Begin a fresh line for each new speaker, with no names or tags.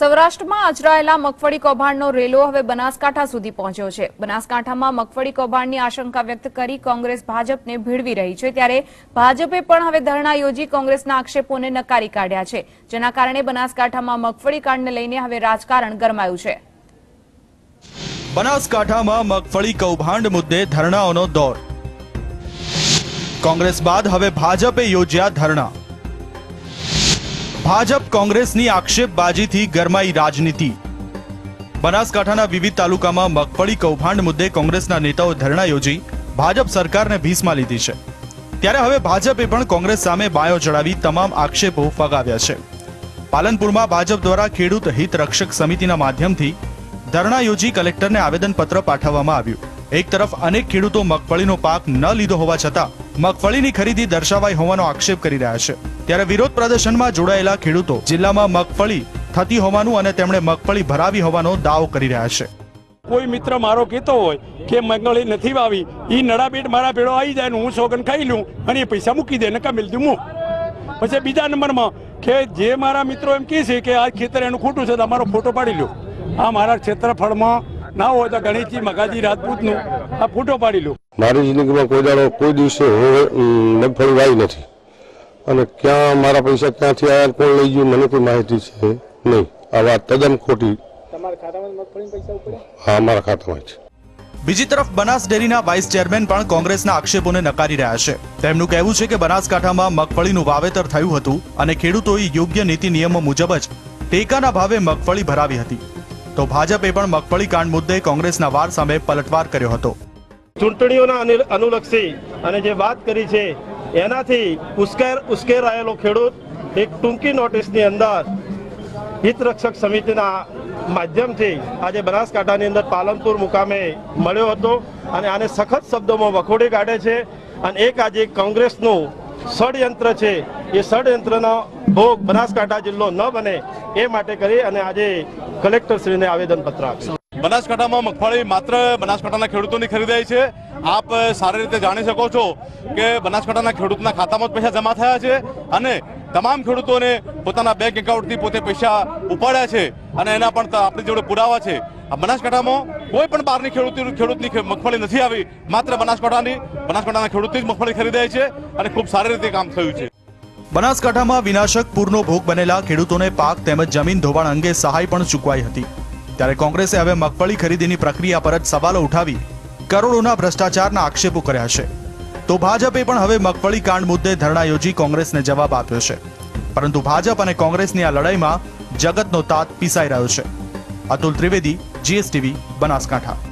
સૌરાષ્ટ્રમાં અચરાયેલા મગફળી કૌભાંડનો રેલો હવે બનાસકાંઠા સુધી પહોંચ્યો છે. બનાસકાંઠામાં મગફળી કૌભાંડની આશંકા વ્યક્ત કરી કોંગ્રેસ ભાજપને ભીડવી રહી છે. ત્યારે ભાજપે પણ હવે ધરણા યોજી કોંગ્રેસના આક્ષેપોને નકારી કાઢ્યા છે. જેના કારણે બનાસકાંઠામાં મગફળી કાંડને લઈને હવે રાજકારણ ગરમાયું છે.
બનાસકાંઠામાં મગફળી કૌભાંડ મુદ્દે ધરણાઓનો દોર. કોંગ્રેસ બાદ હવે ભાજપે યોજ્યા ધરણા. ભાજપ કોંગ્રેસની આક્ષેપબાજીથી ગરમાઈ રાજનીતિ. બનાસકાંઠાના વિવિધ તાલુકામાં મગફળી કૌભાંડ મુદ્દે કોંગ્રેસના નેતાઓ ધરણા યોજી ભાજપ સરકારને ભીસમાં લીધી છે. ત્યારે હવે ભાજપે પણ કોંગ્રેસ સામે બાયો ચડાવી તમામ આક્ષેપો ફગાવ્યા છે. પાલનપુરમાં ભાજપ દ્વારા ખેડૂત હિત રક્ષક સમિતિના માધ્યમથી ધરણા યોજી કલેક્ટરને આવેદનપત્ર પાઠવવામાં આવ્યું. એક તરફ અનેક ખેડૂતો મગફળીનો પાક ન લીધો હોવા છતાં મગફળીની ખરીદી દર્શાવાઈ હોવાનો આક્ષેપ કરી રહ્યા છે. ત્યારે વિરોધ પ્રદર્શનમાં જોડાયેલા ખેડૂતો જિલ્લામાં મગફળી થતી હોવાનું અને તેમણે મગફળી ભરાવી હોવાનો દાવો કરી રહ્યા છે.
કોઈ મિત્ર મારો કહેતો હોય કે મગફળી નથી વાવી એ નડાબેટ મારા ભેળો આવી જાય હું સોગન ખાઈ લઉં અને એ પૈસા મૂકી દે નકા દઉં હું. પછી બીજા નંબરમાં કે જે મારા મિત્રો એમ કહે છે કે આ ખેતર એનું ખોટું છે તો અમારો ફોટો પાડી લો આ મારા ક્ષેત્રફળમાં ના હોય તો ગણેશજી મગાજી રાજપૂતનું આ ફોટો પાડી લો.
મારી જિંદગીમાં કોઈ દાડો કોઈ દિવસે મગફળી વાવી નથી. અને ક્યાં મારા પૈસા ક્યાંથી આવ્યા કોણ લઈ ગયું મને કોઈ માહિતી છે નહીં. આ વાત તદ્દન ખોટી. હા મારા ખાતામાં છે
બીજી તરફ બનાસ ડેરીના વાઇસ ચેરમેન પણ કોંગ્રેસના આક્ષેપોને નકારી રહ્યા છે. તેમનું કહેવું છે કે બનાસકાંઠામાં મગફળીનું વાવેતર થયું હતું અને ખેડૂતોએ યોગ્ય નીતિ નિયમો મુજબ જ ટેકાના ભાવે મગફળી ભરાવી હતી. તો ભાજપે પણ મગફળી કાંડ મુદ્દે કોંગ્રેસના વાર સામે પલટવાર કર્યો હતો.
ચૂંટણીઓના અનિલ- અનુલક્ષી અને જે વાત કરી છે, એનાથી ઉશ્કેર, ઉશ્કેરાયેલો ખેડૂત એક ટૂંકી નોટિસની અંદર હિતરક્ષક સમિતિના માધ્યમથી આજે બનાસકાંઠાની અંદર પાલનપુર મુકામે મળ્યો હતો અને આને સખત શબ્દોમાં વખોડી કાઢે છે. અને એક આજે કોંગ્રેસનું ષડયંત્ર છે. એ ષડયંત્રનો ભોગ બનાસકાંઠા જિલ્લો ન બને એ માટે કરી અને આજે કલેક્ટરશ્રીને આવેદનપત્ર આપ્યું.
બનાસકાંઠામાં મગફળી માત્ર બનાસકાંઠાના ખેડૂતોની ખરીદાઈ છે. આપ સારી રીતે જાણી શકો છો કે બનાસકાંઠાના ખેડૂતના ખાતામાં જ પૈસા જમા થયા છે અને તમામ ખેડૂતોને પોતાના બેંક એકાઉન્ટથી પોતે પૈસા ઉપાડ્યા છે અને એના પણ આપણી જોડે પુરાવા છે. બનાસકાંઠામાં કોઈ પણ બહારની ખેડૂત ખેડૂતની મગફળી નથી આવી. માત્ર બનાસકાંઠાની બનાસકાંઠાના ખેડૂતની જ મગફળી ખરીદાઈ છે અને ખૂબ સારી રીતે કામ થયું છે.
બનાસકાંઠામાં વિનાશક પૂરનો ભોગ બનેલા ખેડૂતોને પાક તેમજ જમીન ધોવાણ અંગે સહાય પણ ચૂકવાઈ હતી. ત્યારે કોંગ્રેસે હવે મગફળી ખરીદીની પ્રક્રિયા પર જ સવાલો ઉઠાવી કરોડોના ભ્રષ્ટાચારના આક્ષેપો કર્યા છે. તો ભાજપે પણ હવે મગફળી કાંડ મુદ્દે ધરણા યોજી કોંગ્રેસને જવાબ આપ્યો છે. પરંતુ ભાજપ અને કોંગ્રેસની આ લડાઈમાં જગતનો તાત પીસાઈ રહ્યો છે. અતુલ ત્રિવેદી, જીએસટીવી, બનાસકાંઠા.